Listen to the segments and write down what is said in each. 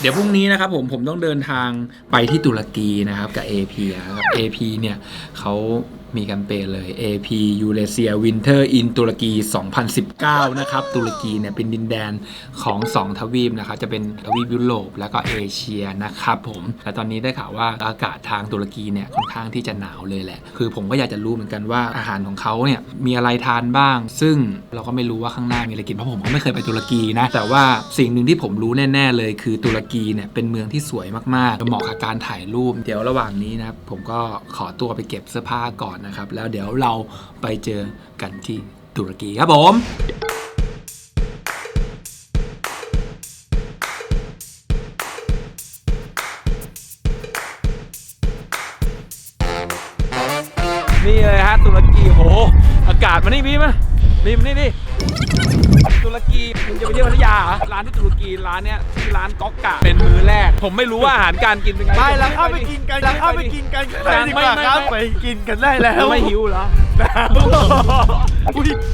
เดี๋ยวพรุ่งนี้นะครับผมผมต้องเดินทางไปที่ตุรกีนะครับกับ AP นะครับ AP เนี่ยเขา มีแคมเปญเลย AP Eurasia Winter in ตุรกี 2019 นะครับ ตุรกีเนี่ยเป็นดินแดนของ 2 ทวีปนะครับ จะเป็นทวีปยุโรปแล้วก็เอเชียนะครับผม และตอนนี้ได้ข่าวว่าอากาศทางตุรกีเนี่ยค่อนข้างที่จะหนาวเลยแหละ คือผมก็อยากจะรู้เหมือนกันว่าอาหารของเขาเนี่ยมีอะไรทานบ้าง ซึ่งเราก็ไม่รู้ว่าข้างหน้ามีอะไรกินเพราะผมก็ไม่เคยไปตุรกีนะ แต่ว่าสิ่งหนึ่งที่ผมรู้แน่ ๆ เลยคือตุรกีเนี่ยเป็นเมืองที่สวยมากๆเหมาะกับการถ่ายรูป เดี๋ยวระหว่างนี้นะผมก็ขอตัวไปเก็บเสื้อผ้าก่อนนะครับ แล้วเดี๋ยวเราไปเจอกันที่ตุรกีครับผมนี่เลยฮะตุรกีโห อากาศมานี่บีมะบีมนี่ดิตุรกี มึงจะไปเที่ยวพัทยาเหรอร้านที่ตุรกีร้านเนี้ยชื่อร้านก๊อกกะเป็นมือแรก ผมไม่รู้ว่าอาหารการกินเป็นไง ไปแล้วเข้าไปกินกันแล้วเข้าไปกินกันข้างในดีกว่าครับไปกินกันได้แล้วไม่หิวเหรอ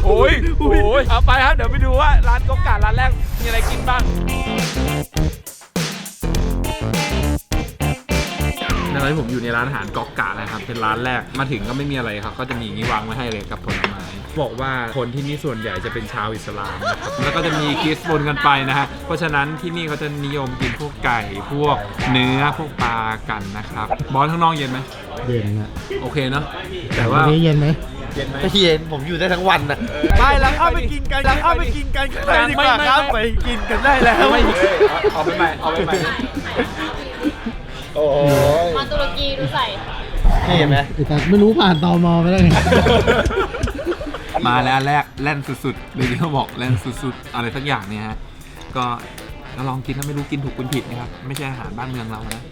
โอ้ยโอ้ยเอาไปครับ เดี๋ยวไปดูว่าร้านก๊อกกะร้านแรกมีอะไรกินบ้างตอนนี้ผมอยู่ในร้านอาหารก๊อกกะนะครับ เป็นร้านแรก มาถึงก็ไม่มีอะไรครับ ก็จะมีอย่างนี้วางไว้ให้เลยกับผ บอกว่าคนที่นี่ส่วนใหญ่จะเป็นชาวอิสลามนะครับแล้วก็จะมีคริสต์บนกันไปนะฮะเพราะฉะนั้นที่นี่เขาจะนิยมกินพวกไก่พวกเนื้อพวกปลากันนะครับบอลข้างนอกเย็นไหมเย็นอะโอเคเนอะแต่ว่าวันนี้เย็นไหมเย็นไหมไม่เย็นผมอยู่ได้ทั้งวันน่ะไปแล้วเข้าไปกินกันแล้วเข้าไปกินกันข้างในดีกว่าครับไปกินกันได้แล้วไม่หิวเอาไปใหม่เอาไปใหม่โอ้ยมาตุรกีดูใส่นี่เห็นไหมแต่ไม่รู้ผ่านตอมอไปได้ไง มาแล้วแรกแล่นสุดๆเลยที่เขาบอกแล่นสุดๆ อะไรสักอย่างเนี่ยฮะ ก็ก็ลองกินถ้าไม่รู้กินถูกกินผิดนะครับ ไม่ใช่อาหารบ้านเมืองเรานะ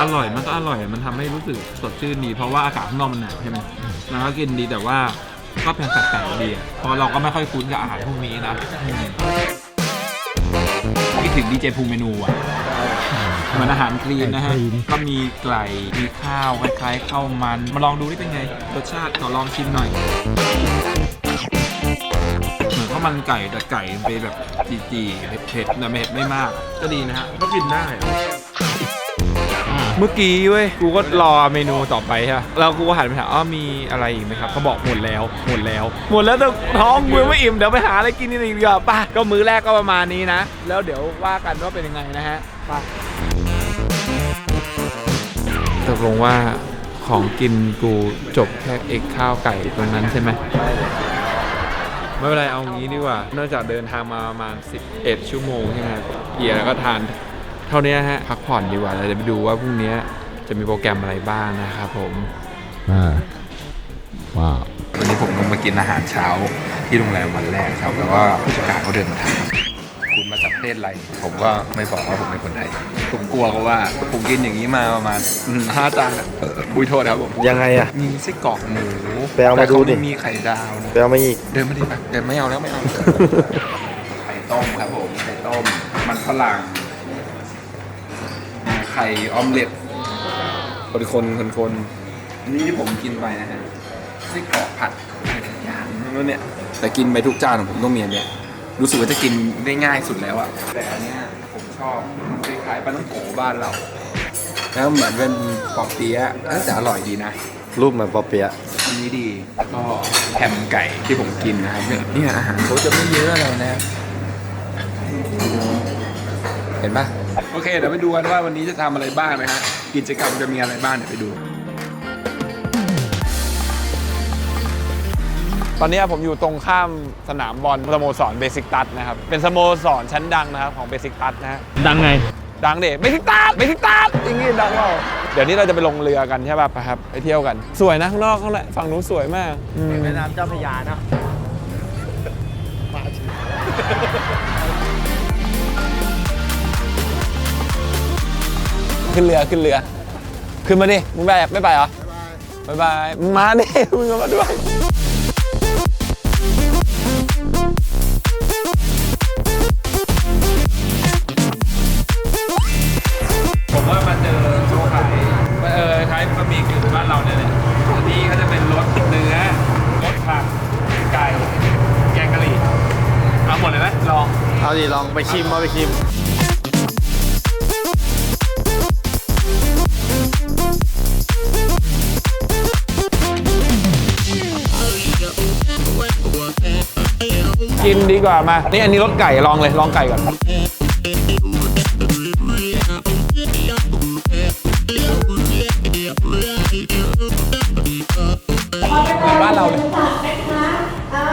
อร่อยมันก็อร่อยมันทำให้รู้สึกสดชื่นดี เพราะว่าอากาศข้างนอกมันหนาวใช่ไหมมันก็กินดีแต่ว่าก็เพียงแปลกๆดีอะเพราะเราก็ไม่ค่อยคุ้นกับอาหารพวกนี้นะ คิดถึงดีเจภูมิเมนูอะเหมือนอาหารคลีนนะฮะคลีนก็มีไก่ มีข้าวคล้ายๆข้าวมัน มาลองดูนี่เป็นไง รสชาติขอลองชิมหน่อย เหมือนข้าวมันไก่แต่ไก่มันเป็นแบบจีๆเผ็ดๆแต่ไม่เผ็ดไม่มาก ก็ดีนะฮะ ก็กินได้ เมื่อกี้เว้ยกูก็รอเมนูต่อไปใช่ปะแล้วกูก็หันไปถามอ้าวมีอะไรอีกไหมครับเขาบอกหมดแล้วหมดแล้ว หมดแล้วแต่ท้องกูยังไม่อิ่มเดี๋ยวไปหาอะไรกินอีกดีกว่าป่ะก็มื้อแรกก็ประมาณนี้นะ แล้วเดี๋ยวว่ากันว่าเป็นยังไงนะฮะไป่ะตกลงว่าของกินกูจบแค่เอกข้าวไก่ตรงนั้นใช่ไหมไม่เป็นไรเอางี้ดีกว่า นอกจากเดินทางมาประมาณ 11 ชั่วโมงใช่ไหมเกียร์แล้วก็ทาน เท่านี้ฮะพักผ่อนดีกว่าเราจะไปดูว่าพรุ่งนี้จะมีโปรแกรมอะไรบ้างนะครับผมอ่าว้าววันนี้ผมลงมากินอาหารเช้าที่โรงแรมวันแรกครับแล้วก็ผู้จัดการเขาเดินมาถามคุณมาจากประเทศอะไร ผมก็ไม่บอกว่าผมเป็นคนไทย ผมกลัวเพราะว่าผมกินอย่างนี้มาประมาณอืมห้าจานอะเออคุยโทษครับผมยังไงอะมีไส้กรอกหมูไปเอามาแต่เขาดูดิไม่มีไข่ดาวนะไปเอามาอีกเดินมาดิไปเดินไม่เอาแล้วไม่เอาไข่ต้มครับผมไข่ต้ม มันฝรั่ง ไข่ออมเล็ตคนคนคนคนๆอันนี้ที่ผมกินไปนะฮะไส้กรอกผัดอะไรสักอย่างนั่นเนี่ยแต่กินไปทุกจานของผมต้องมีอันเนี้ยรู้สึกว่าจะกินได้ง่ายสุดแล้วอะแต่อันเนี้ยผมชอบมันคล้ายๆปลาต้องโกบ้านเรา แล้วเหมือนเป็นปอกเปี๊ยะเอ้ยแต่อร่อยดีนะ รูปเหมือนปอเปียะอันนี้ดีแล้วก็แฮมไก่ที่ผมกินนะครับเนี่ยเนี่ยอาหารเขาจะไม่เยอะอะไรนะ เห็นปะ โอเคเดี๋ยวไปดูกันว่าวันนี้จะทำอะไรบ้างนะฮะกิจกรรมจะมีอะไรบ้างเดี๋ยวไปดู ตอนนี้ผมอยู่ตรงข้ามสนามบอลสโมสรเบสิกตัสนะครับเป็นสโมสรชั้นดังนะครับของเบสิกตัสนะฮะดังไง ดังเด็เบสิกตัสเบสิกตัสอย่างงี้ดังเราเดี๋ยวนี้เราจะไปลงเรือกันใช่ป่ะไปครับไปเที่ยวกัน สวยนะข้างนอกข้างในฝั่งนู้นสวยมากอืม แม่น้ำเจ้าพระยานะ ขึ้นเรือขึ้นเรือ ขึ้นมาดิมึงไปไม่ไปเหรอบายบายมาดิมึงก็มาด้วยผมว่ามาเจอชวงขายขายบะมีกึ่บ้านเราเนี่ยและอันนี้จะเป็นรสเนื้อรสผักไก่แกงกะหรี่เอาหมดเลยไหมลองเอาดิลองไปชิมเอาไปชิม กินดีกว่ามา นี่อันนี้รสไก่ลองเลยลองไก่ก่อน บ้านเราเลยฝากนะคะอ่า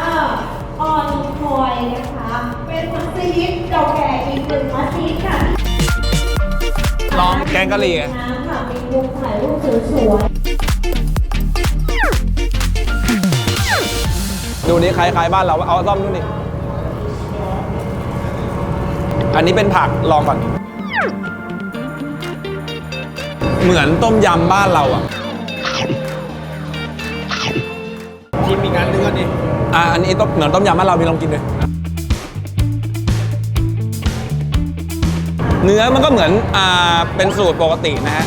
ออนคอยนะคะ เป็นมัสยิดเก่าแก่อีกหนึ่งมัสยิดค่ะลองแกงกะหรี่ไงน้ำค่ะเป็นมุมถ่ายรูปสวยๆ ดูนี้คล้ายๆบ้านเราเอาซ่อมดูนี่อันนี้เป็นผักลองก่อน เหมือนต้มยำบ้านเราอะชิมอีกอันนึงก่อนดิอะอันนี้ต้มเหมือนต้มยำบ้านเรามีลองกินเลยเนื้อมันก็เหมือนอ่าเป็นสูตรปกตินะฮะ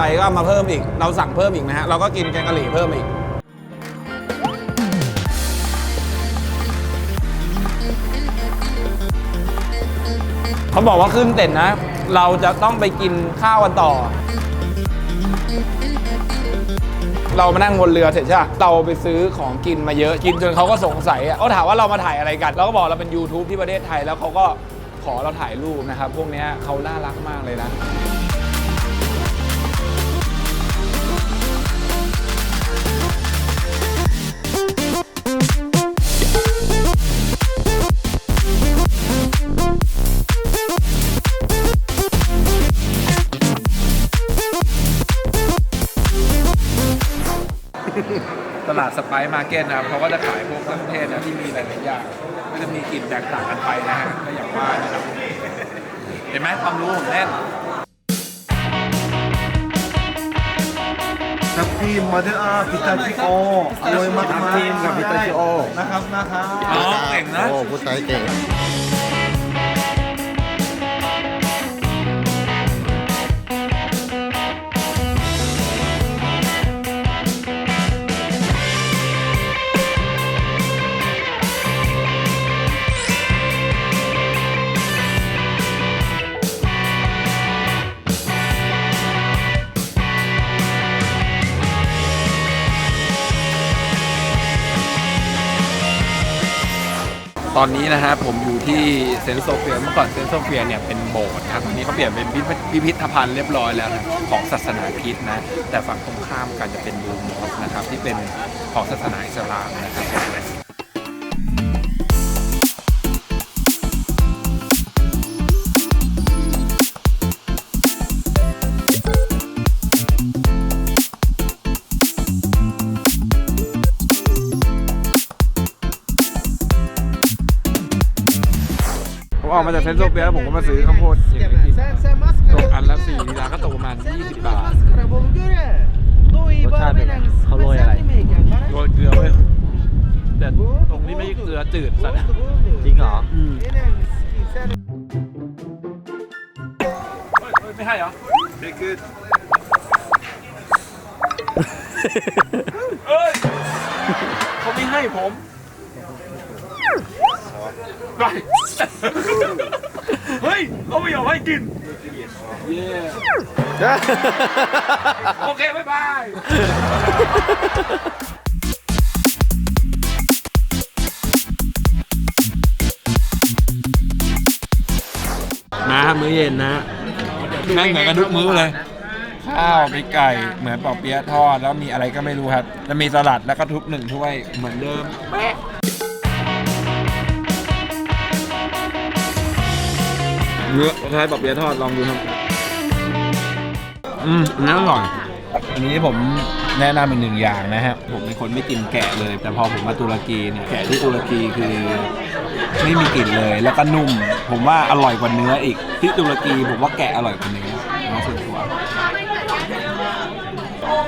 ใจก็เอามาเพิ่มอีก เราสั่งเพิ่มอีกนะฮะ เราก็กินแกงกะหรี่เพิ่มอีก เขาบอกว่าขึ้นเต็นนะ เราจะต้องไปกินข้าวกันต่อ เรามานั่งบนเรือเสร็จใช่เราไปซื้อของกินมาเยอะ กินจนเขาก็สงสัยอะเขาถามว่าเรามาถ่ายอะไรกัน เราก็บอกเราเป็น YouTube ที่ประเทศไทย แล้วเขาก็ขอเราถ่ายรูปนะครับ พวกนี้เขาน่ารักมากเลยนะ ตลาดสไปซ์มาร์เก็ตนะครับเขาก็จะขายพวกเครื่องเทศนะที่มีหลายๆอย่างก็จะมีกลิ่นแตกต่างกันไปนะฮะก็อย่างว่านะครับเห็นไหมความรู้ผมแน่นทับทิมมาเดอร์พิตาชิโออร่อยมากทับทิมกับพิตาชิโอ นะครับนะครับ อ๋อเก่งนะ โอ้พูดไทยเก่ง ตอนนี้นะฮะผมอยู่ที่เซนโซเฟียเมื่อก่อนเซนโซเฟียเนี่ยเป็นโบสถ์นะครับตอนนี้เขาเปลี่ยนเป็นพิพิธพิพิธภัณฑ์เรียบร้อยแล้วนะของศาสนาคริสต์นะ แต่ฝั่งตรงข้ามกันจะเป็นบูมอสนะครับที่เป็นของศาสนาอิสลามนะครับ มออกมาจากเซนต์โซเฟียแล้วผมก็มาซื้อข้าวโพดเย็นไปกินตกอันละสี่ลีลาก็ตกประมาณ20บาท รสชาติเป็นไงเขาโรยอะไร โรยเกลือเว้ยแต่ตรงนี้ไม่ใช่เกลือจืดสัตว์อะจริงเหรอ อืมไม่ให้เหรอ Very good เอ้ยเขาไม่ให้ผมไป เฮ้ยเขาไม่ยอมให้กินเย้โอเค บ๊ายบาย มามื้อเย็นนะแม่งเหมือนกันทุกมื้อเลย ข้าวมีไก่ เหมือนปอเปี๊ยะทอด แล้วมีอะไรก็ไม่รู้ครับ แล้วมีสลัดแล้วก็ทุบหนึ่งถ้วยเหมือนเดิม เนื้อคล้ายปอเปี๊ยะทอดลองดูครับอืมอันนี้อร่อยอันนี้ผมแนะนำอีกหนึ่งอย่างนะฮะผมเป็นคนไม่กินแกะเลย แต่พอผมมาตุรกีเนี่ยแกะที่ตุรกีคือไม่มีกลิ่นเลยแล้วก็นุ่ม ผมว่าอร่อยกว่าเนื้ออีก ที่ตุรกีผมว่าแกะอร่อยกว่าเนื้อนะส่วนตัว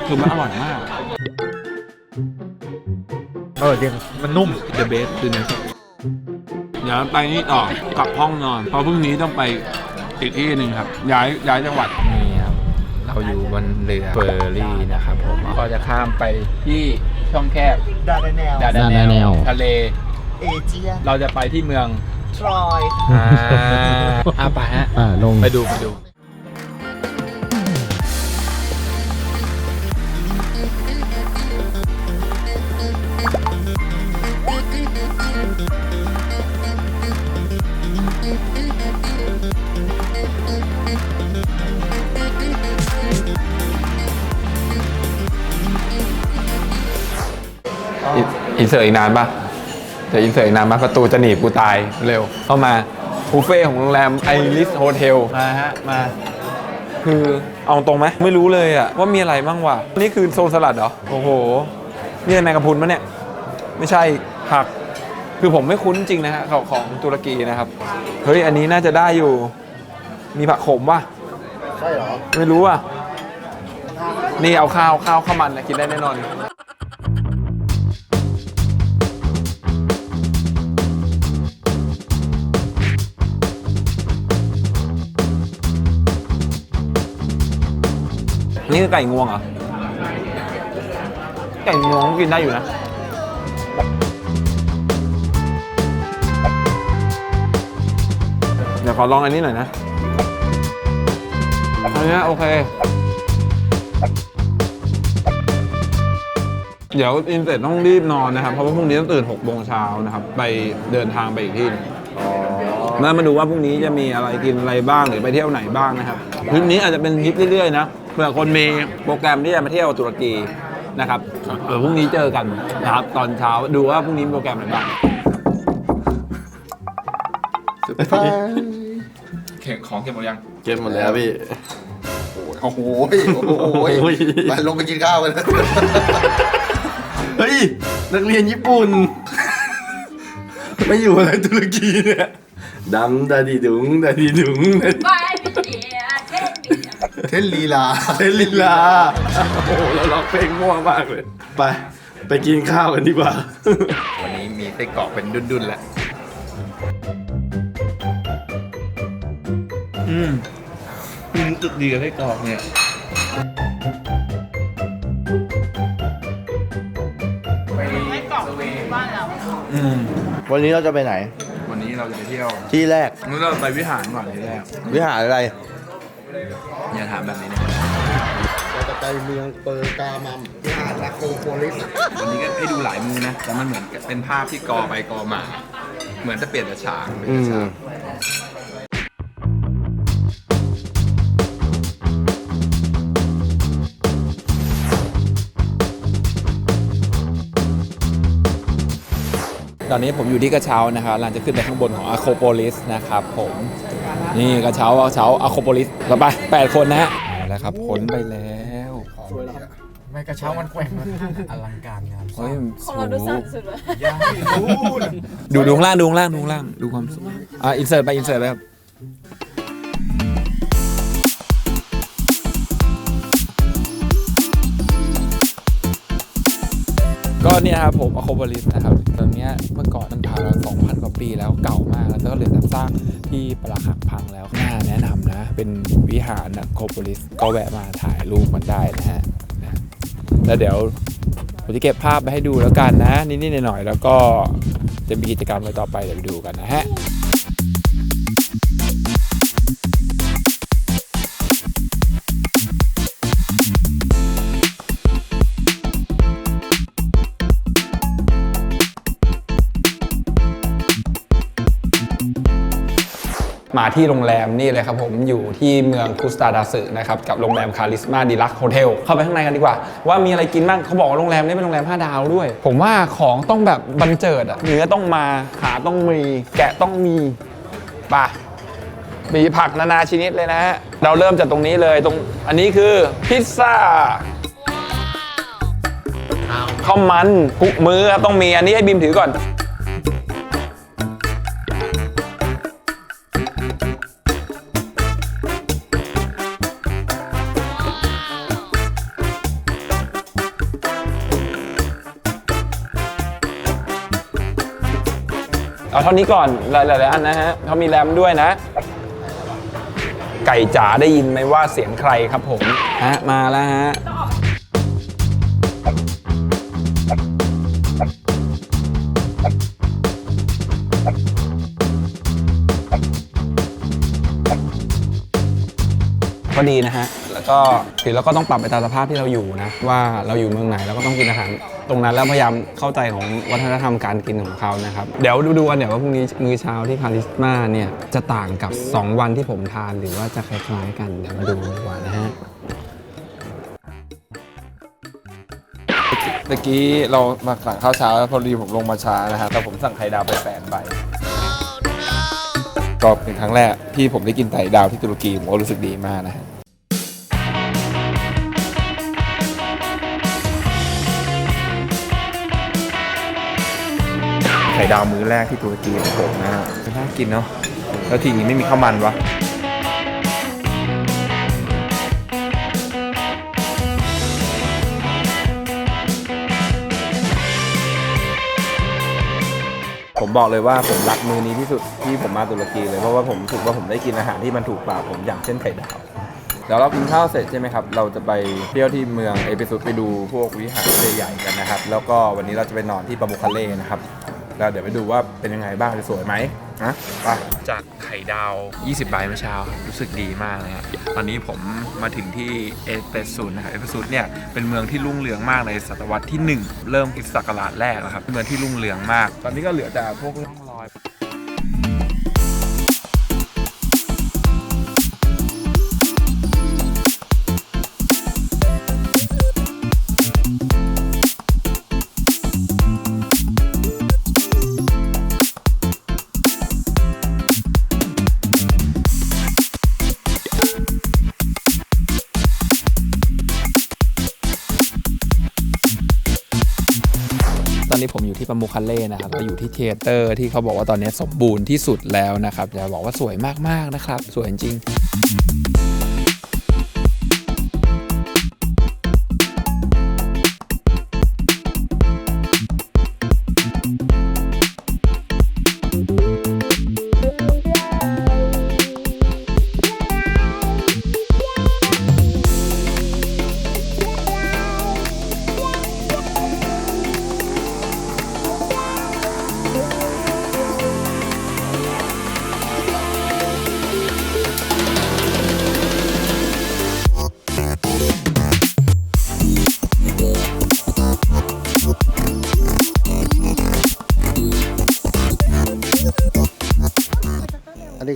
คือมันอร่อยมากเออจริงมันนุ่ม The best คือเนื้อส ดเดี๋ยวไปนี่ต่อกลับห้องนอน เพราะพรุ่งนี้ต้องไปอีกที่หนึ่งครับ ย้ายย้ายจังหวัด นี่ครับ เราอยู่บนเรือเฟอร์รี่นะครับผม ก็จะข้ามไปที่ช่องแคบดาร์แนลดาดาดาดาแนแนววทะเล เอเชียเราจะไปที่เมืองทรอย อ่าอะไปฮะ อ่าลง ไปดูไปดู เสิร์ตอีกนานปะเดี๋ยวอินเสิร์ตอีกนานปะประตูจะหนีบกูตายเร็ว เข้ามาบุฟเฟ่ของโรงแรมไอริสโฮเทล มาฮะ มา คือเอาตรงไหมไม่รู้เลยอะว่ามีอะไรบ้างวะนี่คือโซนสลัดเหรอ โอ้โห นี่แมงกะพรุนมะเนี่ย ไม่ใช่ผัก คือผมไม่คุ้นจริงนะฮะของของตุรกีนะครับ เฮ้ย อันนี้น่าจะได้อยู่ มีผักขมว่ะ ใช่เหรอ ไม่รู้อะ นี่เอาข้าวข้าวข้าวมันนะกินได้แน่นอน นี่คือไก่งวงเหรอ ไก่งวงกินได้อยู่นะ เดี๋ยวขอลองอันนี้หน่อยนะ อันเนี้ยโอเค เดี๋ยวอินเสร็จต้องรีบนอนนะครับ เพราะว่าพรุ่งนี้ต้องตื่น6โมงเช้านะครับ ไปเดินทางไปอีกที่หนึงแล้วมาดูว่าพรุ่งนี้จะมีอะไรกินอะไรบ้างหรือไปเที่ยวไหนบ้างนะครับ ทริปนี้อาจจะเป็นทริปเรื่อยๆนะเผื่อคนมีโปรแกรมที่จะมาเที่ยวตุรกีนะครับเออพรุ่งนี้เจอกันนะครับตอนเช้าดูว่าพรุ่งนี้มีโปรแกรมอะไรบ้างเข่งของเก็บหมดยัง เก็บหมดแล้วพี่ โอ้โหโอ้โหไปลงไปกินข้าวกันเฮ้ย นักเรียนญี่ปุ่น ไม่อยู่อะไรตุรกีเนี่ยดำดาดีดุงดาดีดุงดาดีไปเดียเท่ เดียเทนลีลา เทลิลา โอ้โหเราร้องเพลงมั่วมากเลย ไป ไปกินข้าวกันดีกว่า วันนี้มีไส้กรอกเป็นดุนๆแล้วอืมอืมจุดดีกับไส้กรอกเนี่ยอืม วันนี้เราจะไปไหน วันนี้เราจะไปเที่ยว ที่แรก งั้นเราไปวิหารก่อนทีแรก วิหารอะไร อย่าถามแบบนี้นะเราจะไปเมืองเปอร์กามัมที่หาดลาโคโพลิสวันนี้ก็ให้ดูหลายมุมนะแต่มันเหมือนกับเป็นภาพที่กอไปกอมา เหมือนจะเปลี่ยนแต่ฉากเปลี่ยนอืแต่มฉากตอนนี้ผมอยู่ที่กระเช้านะครับหลังจะขึ้นไปข้างบนของอะโคโปลิสนะครับผม นี่กระเช้ากระเช้าอะโคโปลิสเราไปแปดคนนะฮะเอาแล้วครับพ้นไปแล้วไม่กระเช้ามันแกว่งอลังการงานเฮ้ยของเราดูสั้นสุดเลยดูดูข้างล่างดูข้างล่างดูข้างล่างดูความสูงอะอินเสิร์ตไปอินเสิร์ตไปครับ ก็เนี่ยครับผมอโคบอลิสนะครับตรงเนี้ยเมื่อก่อนมันผ่านมา2,000 กว่าปีแล้วเก่ามาก แล้วก็เหลือแต่ซากที่ปรักหักพังแล้วน่าแนะนำนะ เป็นวิหารอโคบอลิสก็แวะมาถ่ายรูปมันได้นะฮะนะแล้วเดี๋ยวผมจะเก็บภาพไปให้ดูแล้วกันนะ นิดๆหน่อยๆแล้วก็จะมีกิจกรรมอะไรต่อไปเดี๋ยวไปดูกันนะฮะ มาที่โรงแรมนี่เลยครับผมอยู่ที่เมืองคุสตาดาสึนะครับกับโรงแรมคาริสมาดีลักโฮเทลเข้าไปข้างในกันดีกว่า ว่ามีอะไรกินบ้างเขาบอกว่าโรงแรมนี้เป็นโรงแรม 5 ดาวด้วย ผมว่าของต้องแบบบันเจิดอะเนื้อต้องมาขาต้องมีแกะต้องมีไป่ะมีผักนานาชนิดเลยนะฮะเราเริ่มจากตรงนี้เลยตรงอันนี้คือพิซซ่าข้าวมันทุกมื้อครับต้องมีอันนี้ให้บิมถือก่อน เอาเท่านี้ก่อนหลายๆอันนะฮะเขามีแรมด้วยนะ ไก่จ๋าได้ยินไหมว่าเสียงใครครับผมฮะมาแล้วฮะก็ดีนะฮะ แล้วก็คือเราก็ต้องปรับไปตามสภาพที่เราอยู่นะว่าเราอยู่เมืองไหนเราก็ต้องกินอาหาร ตรงนั้นแล้วพยายามเข้าใจของวัฒนธรรมการกินของเขานะครับเดี๋ยวดูดูกันเดี๋ยวว่าพรุ่งนี้มื้อเช้าที่คาริสมาเนี่ยจะต่างกับ 2 วันที่ผมทานหรือว่าจะคล้ายๆ กันเดี๋ยวมาดูดีกว่านะฮะตะกี้เรามาสั่งข้าวเช้าแล้วพอดีผมลงมาช้านะฮะแต่ผมสั่งไข่ดาวไปแปดใบก็เป็นครั้งแรกที่ผมได้กินไข่ดาวที่ตุรกีผมก็รู้สึกดีมากนะฮะ ข่ดาวมื้อแรกที่ตุรกีของผมนะฮะน่ากินเนาะแล้วทีนี้ไม่มีข้าวมันวะผมบอกเลยว่าผมรักมือนี้ที่สุดที่ผมมาตุรกีเลยเพราะว่าผมรู้สึกว่าผมได้กินอาหารที่มันถูกปากผมอย่างเช่นไข่ดาวเดี๋ยวเรากินข้าวเสร็จใช่ไหมครับ เราจะไปเที่ยวที่เมืองเอพิสุดไปดูพวกวิหารใหญ่ๆกันนะครับ แล้วก็วันนี้เราจะไปนอนที่ปามุคาเล่นะครับ แล้วเดี๋ยวไปดูว่าเป็นยังไงบ้างจะสวยไหมนะไปจากไข่ดาว 20 ใบเมื่อเช้าครับรู้สึกดีมากเลยครับตอนนี้ผมมาถึงที่เอเปซุนนะครับเอเปซุนเนี่ยเป็นเมืองที่รุ่งเรืองมากในศตวรรษที่ 1 เริ่มคริสตศักราชแรกนะครับเป็นเมืองที่รุ่งเรืองมาก ตอนนี้ก็เหลือแต่พวกร่องรอย นี้ผมอยู่ที่ปามุคาเล่นะครับเราอยู่ที่เทเตอร์ที่เขาบอกว่าตอนนี้สมบูรณ์ที่สุดแล้วนะครับจะบอกว่าสวยมากๆนะครับ สวยจริง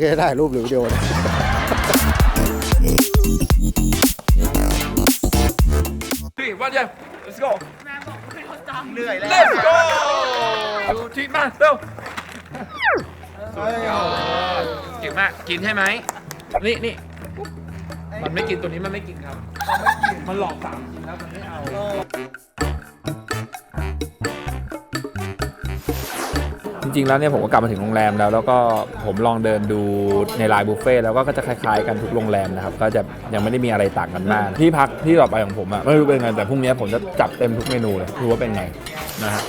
ก็จะได้รูปหรือวิดีโอนะ three one yeah let's go เหนื่อยแล้ว let's go ดูทีมมาเร็วสุดยอดเก่งมากกินใช่ไหมนี่นี่มันไม่กินตัวนี้มันไม่กินครับ มันหลอกสามกินแล้วมันไม่เอา ริง ๆ แล้วเนี่ยผมก็กลับมาถึงโรงแรมแล้ว แล้วก็ผมลองเดินดูในไลน์บุฟเฟ่แล้วก็จะคล้ายๆกันทุกโรงแรมนะครับ ก็จะยังไม่ได้มีอะไรต่างกันมาก ที่พักที่ต่อไปของผมอะไม่รู้เป็นไงแต่พรุ่งนี้ผมจะจับเต็มทุกเมนูเลยดูว่าเป็นไงนะฮะ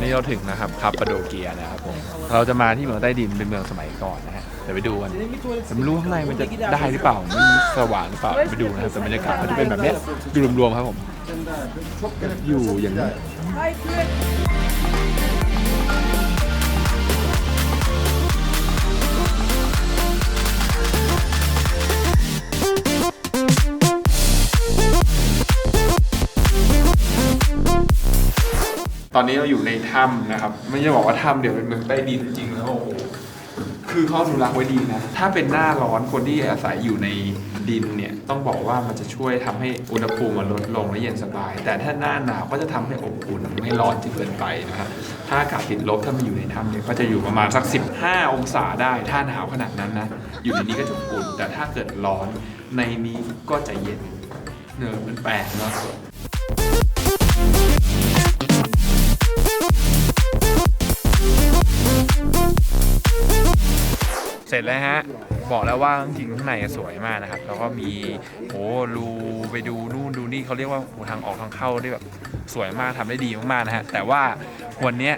นี่เราถึงนะครับคาปาโดเกียนะครับผมเราจะมาที่เมืองใต้ดินเป็นเมืองสมัยก่อนนะ ดี๋ยวไปดูกันแต่ไม่รู้ข้างในมันจะได้หรือเปล่ามันสว่างหรือเปล่าไปดูนะครับแต่บรรยากาศมันจะเป็นแบบเนี้ยอยู่รวมๆครับผมอยู่อย่างนี้ตอนนี้เราอยู่ในถ้ำนะครับ ไม่ใช่บอกว่าถ้ำเดี๋ยวเป็นเมืองใต้ดินจริงๆแล้วโอ้โห คือเขาอนุรักษ์ไว้ดีนะ ถ้าเป็นหน้าร้อนคนที่อาศัยอยู่ในดินเนี่ย ต้องบอกว่ามันจะช่วยทำให้อุณหภูมิมันลดลงและเย็นสบาย แต่ถ้าหน้าหนาวก็จะทำให้อบอุ่นไม่ร้อนจนเกินไปนะครับถ้าอากาศติดลบถ้ามันอยู่ในถ้ำเนี่ยก็จะอยู่ประมาณสัก 15 องศาได้ ถ้าหนาวขนาดนั้นนะ อยู่ในนี้ก็จะอบอุ่น แต่ถ้าเกิดร้อนในนี้ก็จะเย็นเนอะมันแปลกเนาะ เสร็จแล้วฮะ บอกแล้วว่าจริงๆข้างในสวยมากนะครับ แล้วก็มีโอ้รูไปดูนู่นดูนี่เขาเรียกว่าโหทางออกทางเข้าได้แบบสวยมากทำได้ดีมากๆนะฮะ แต่ว่าวันเนี้ย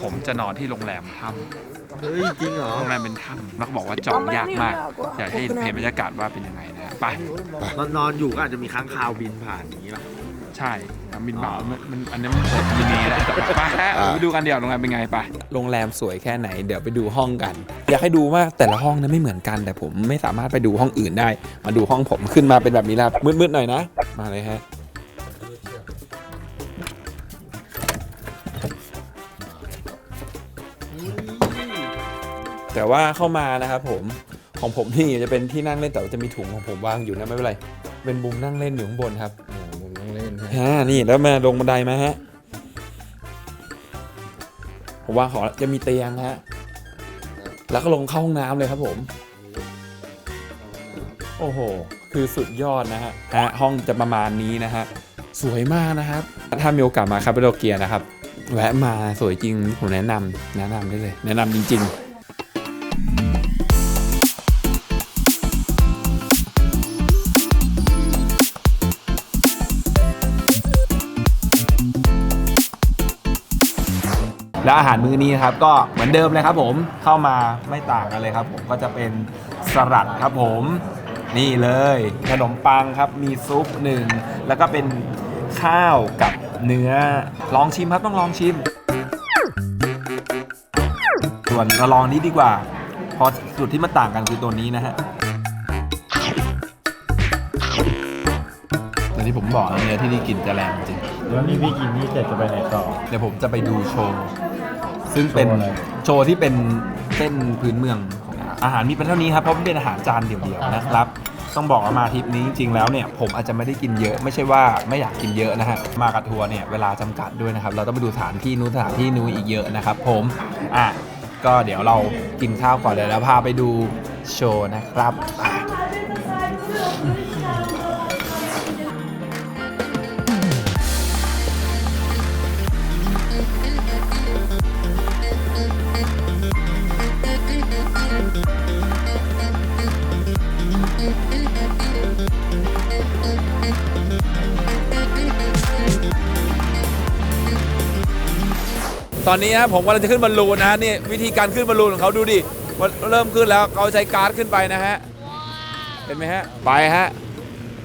ผมจะนอนที่โรงแรมถ้ำเฮ้ยจริงเหรอ โรงแรมเป็นถ้ำแล้วก็บอกว่าจองยากมาก อยากให้เห็นบรรยากาศว่าเป็นยังไงนะฮะไปนอนนอนอยู่ก็อาจจะมีค้างคาวบินผ่านอย่างนี้ป่ะ ใช่น้ำบินบ่าวมันมันอันนี้มันเปิดยินดีแล้วไปฮะไปดูกันเดี๋ยวโรงแรมเป็นไงไปโรงแรมสวยแค่ไหนเดี๋ยวไปดูห้องกัน อยากให้ดูว่าแต่ละห้องนั้นไม่เหมือนกัน แต่ผมไม่สามารถไปดูห้องอื่นได้ มาดูห้องผมขึ้นมาเป็นแบบนี้แล้วมืดๆหน่อยนะ มาเลยฮะแต่ว่าเข้ามานะครับผมของผมนี่จะเป็นที่นั่งเล่นแต่ว่าจะมีถุงของผมวางอยู่นะไม่เป็นไร เป็นมุมนั่งเล่นอยู่ข้างบนครับผมต้ องเล่นฮะนี่แล้วมาลงบันไดมาฮะผมวางของแล้วจะมีเตียงฮะ แล้วก็ลงเข้าห้องน้ำเลยครับผม โอ้โห คือสุดยอดนะฮะฮะห้องจะประมาณนี้นะฮะ สวยมากนะครับ ถ้ามีโอกาสมาคาเปโดเกียนะครับ แวะมาสวยจริงผมแนะนำแนะนำได้เลย แนะนำจริง ๆ แล้วอาหารมื้อนี้นะครับก็เหมือนเดิมเลยครับผมเข้ามาไม่ต่างกันเลยครับ ผมก็จะเป็นสลัดครับผม นี่เลยขนมปังครับมีซุปหนึ่งแล้วก็เป็นข้าวกับเนื้อลองชิมครับต้องลองชิม ส่วนเราลองนี้ดีกว่าเพราะจุดที่มันต่างกันคือตัวนี้นะฮะอย่างที่ผมบอกนะเนื้อที่นี่กลิ่นจะแรงจริง แล้วนี่พี่กินนี่เสร็จจะไปไหนต่อ เดี๋ยวผมจะไปดูโชว์ ซึ่งเป็นโชว์อะไร โชว์ที่เป็นเต้นพื้นเมืองของอาหารมีเป็นเท่านี้ครับเพราะมันเป็นอาหารจานเดียวๆนะครับ ต้องบอกว่ามาทริปนี้จริงๆแล้วเนี่ยผมอาจจะไม่ได้กินเยอะไม่ใช่ว่าไม่อยากกินเยอะนะฮะมากับทัวร์เนี่ยเวลาจำกัดด้วยนะครับ เราต้องไปดูสถานที่นู้นสถานที่นู้นอีกเยอะนะครับ ผมอะก็เดี๋ยวเรากินข้าวก่อนเดี๋ยวเราพาไปดูโชว์นะครับอะ ตอนนี้นะผมกำลังจะขึ้นบอลลูนนะฮะนี่วิธีการขึ้นบอลลูนของเขาดูดิว่าเริ่มขึ้นแล้วเขาใช้การ์ดขึ้นไปนะฮะเห็นไหมฮะไปฮะ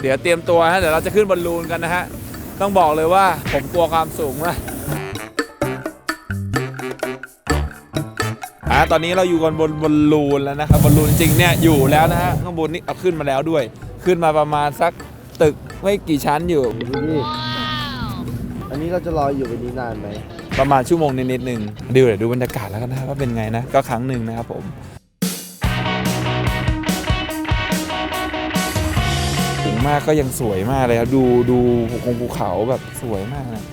เดี๋ยวเตรียมตัวฮะเดี๋ยวเราจะขึ้นบอลลูนกันนะฮะต้องบอกเลยว่าผมกลัวความสูงมากอ่าตอนนี้เราอยู่กันบนบอลลูนแล้วนะครับบอลลูนจริงเนี่ยอยู่แล้วนะฮะข้างบนนี่เอาขึ้นมาแล้วด้วย ขึ้นมาประมาณสักตึกไม่กี่ชั้นอยู่ ดูดิอันนี้เราจะรออยู่แบบนี้นานไหม ประมาณชั่วโมงนิดๆหนึ่งดูเดี๋ยวดูบรรยากาศแล้วกันนะว่าเป็นไงนะก็ครั้งหนึ่งนะครับผมสูงมากก็ยังสวยมากเลยครับดูดูภูคงภูเขาแบบสวยมากนะ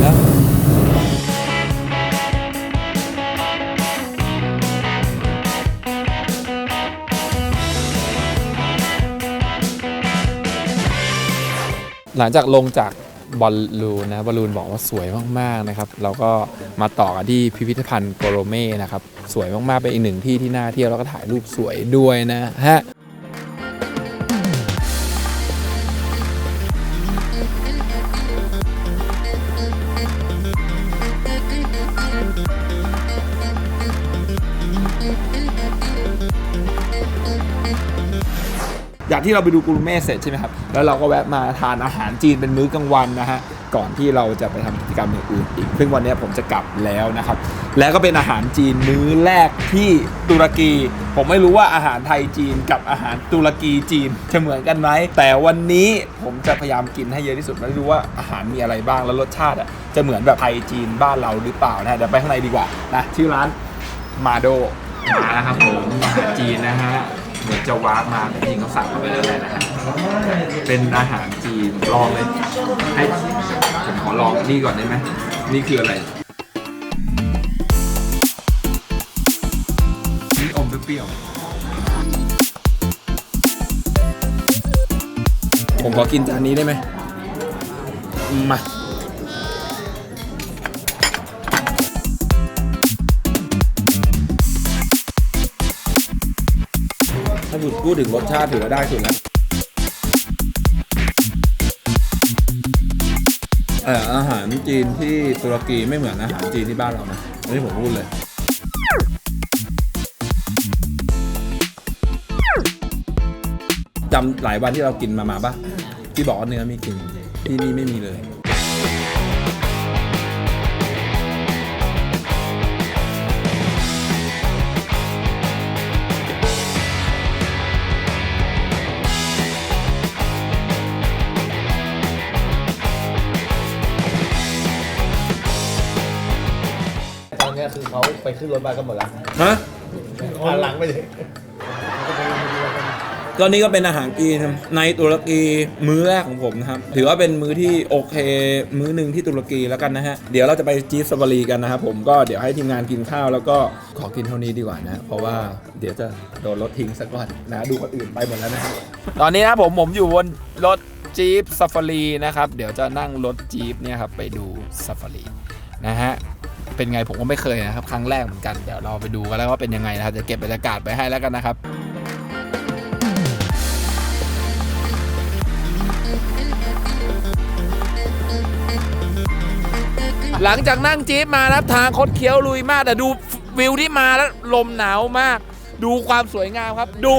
แล้วหลังจากลงจาก บอลลูนนะบอลลูนบอกว่าสวยมากๆนะครับ เราก็มาต่อกันที่พิพิธภัณฑ์โกโรเม่นะครับ สวยมากๆเป็นอีกหนึ่งที่ที่น่าเที่ยวแล้วก็ถ่ายรูปสวยด้วยนะฮะ ที่เราไปดูกูรูเม่เสร็จใช่ไหมครับ แล้วเราก็แวะมาทานอาหารจีนเป็นมื้อกลางวันนะฮะ ก่อนที่เราจะไปทำกิจกรรมอย่างอื่นอีก ซึ่งวันนี้ผมจะกลับแล้วนะครับ แล้วก็เป็นอาหารจีนมื้อแรกที่ตุรกี ผมไม่รู้ว่าอาหารไทยจีนกับอาหารตุรกีจีนจะเหมือนกันไหม แต่วันนี้ผมจะพยายามกินให้เยอะที่สุดไม่รู้ว่าอาหารมีอะไรบ้าง แล้วรสชาติอะจะเหมือนแบบไทยจีนบ้านเราหรือเปล่านะเดี๋ยวไปข้างในดีกว่านะ ชื่อร้านมาโดมาแล้วครับผมอาหารจีนนะฮะ เหมือนจะวามาแต่จริงเขาสั่งมาไปแล้วนะฮะเป็นอาหารจีนลองเลยให้ผมขอลองนี่ก่อนได้ไหมนี่คืออะไรนี่อมเปรี้ยวผมขอกินจานนี้ได้ไหมมา พูดถึงรสชาติถือว่าได้สุดแล้วเอออาหารจีนที่ตุรกีไม่เหมือนอาหารจีนที่บ้านเรานะอันนี้ผมพูดเลย จำหลายวันที่เรากินมามาปะที่บอกว่าเนื้อมีกลิ่นที่นี่ไม่มีเลย ไปขึ้นรถมากันหมดแล้วฮะหันหลังไปเลยก็นี่ก็เป็นอาหารจีนในตุรกีมื้อแรกของผมนะครับ ถือว่าเป็นมื้อที่โอเค มื้อหนึ่งที่ตุรกีแล้วกันนะฮะ เดี๋ยวเราจะไปจีสบารีกันนะครับผมก็เดี๋ยวให้ทีมงานกินข้าวแล้วก็ขอกินเท่านี้ดีกว่านะ เพราะว่าเดี๋ยวจะโดนรถทิ้งสักก่อนนะดูคนอื่นไปหมดแล้วนะตอนนี้นะผมผมอยู่บนรถจี๊ปซ a ฟารีนะครับ เดี๋ยวจะนั่งรถจี๊ปเนี่ยครับไปดูซ a ฟารีนะฮะ เป็นไงผมก็ไม่เคยนะครับ ครั้งแรกเหมือนกันเดี๋ยวเราไปดูกันแล้วว่าเป็นยังไงนะครับจะเก็บบรรยากาศไปให้แล้วกันนะครับหลังจากนั่งจี๊ปมานะครับทางคดเคี้ยวลุยมากแต่ดูวิวที่มาแล้วลมหนาวมาก ดูความสวยงามครับ ดู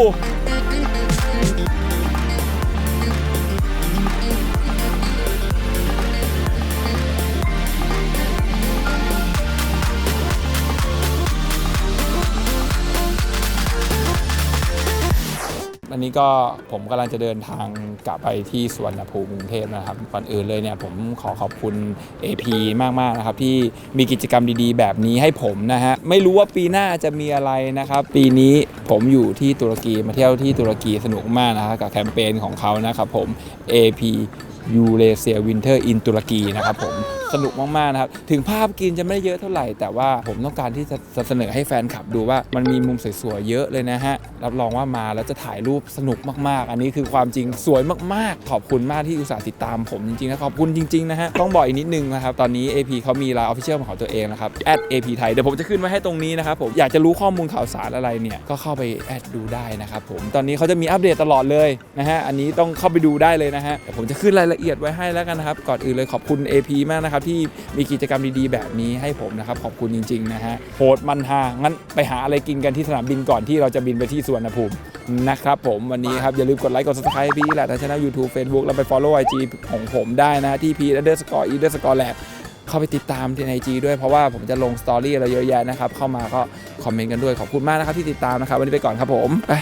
อันนี้ก็ผมกำลังจะเดินทางกลับไปที่สวนภูมิกรุงเทพนะครับก่อนอื่นเลยเนี่ยผมขอขอบคุณ AP มากๆนะครับที่มีกิจกรรมดีๆ แบบนี้ให้ผมนะฮะไม่รู้ว่าปีหน้าจะมีอะไรนะครับ ปีนี้ผมอยู่ที่ตุรกีมาเที่ยวที่ตุรกีสนุกมากนะครับกับแคมเปญของเขานะครับผม AP ยูเรเซียวินเทอร์อินตุรกีนะครับผมสนุกมากๆนะครับ ถึงภาพกินจะไม่ได้เยอะเท่าไหร่ แต่ว่าผมต้องการที่จะเสนอให้แฟนคลับดูว่ามันมีมุมสวยๆเยอะเลยนะฮะ รับรองว่ามาแล้วจะถ่ายรูปสนุกมากๆ อันนี้คือความจริงสวยมากๆ ขอบคุณมากที่อุตส่าห์ติดตามผมจริงๆนะขอบคุณจริงๆนะฮะ ต้องบอกอีกนิดนึงนะครับ ตอนนี้ AP เขามีไลน์ออฟฟิเชียลของตัวเองนะครับ @AP ไทยเดี๋ยวผมจะขึ้นไว้ให้ตรงนี้นะครับผมอยากจะรู้ข้อมูลข่าวสารอะไรเนี่ยก็เข้าไปแอดดูได้นะครับผมตอนนี้เขาจะมีอัปเดตตลอดเลยนะฮะอันนี้ต้องเข้าไปดูได้เลยนะฮะเดี๋ยวผมจะขึ้นรายละเอียดไว้ให้แล้วกันนะครับ ก่อนอื่นเลยขอบคุณ AP มากนะครับที่มีกิจกรรมดีๆ แบบนี้ให้ผมนะครับ ขอบคุณจริงๆนะฮะโหดมันฮางั้นไปหาอะไรกินกันที่สนามบินก่อนที่เราจะบินไปที่สวนภูมินะครับผมวันนี้ครับ อย่าลืมกดไลค์กด subscribe พี่แหละทางช่อง YouTube Facebook แล้วไป follow IG ของผมได้นะที่ p underscore e underscore lab เข้าไปติดตามที่ในจีด้วยเพราะว่าผมจะลงสตอรี่อะไรเยอะแยะนะครับเข้ามาก็คอมเมนต์กันด้วยขอบคุณมากนะครับที่ติดตามนะครับวันนี้ไปก่อนครับผมไป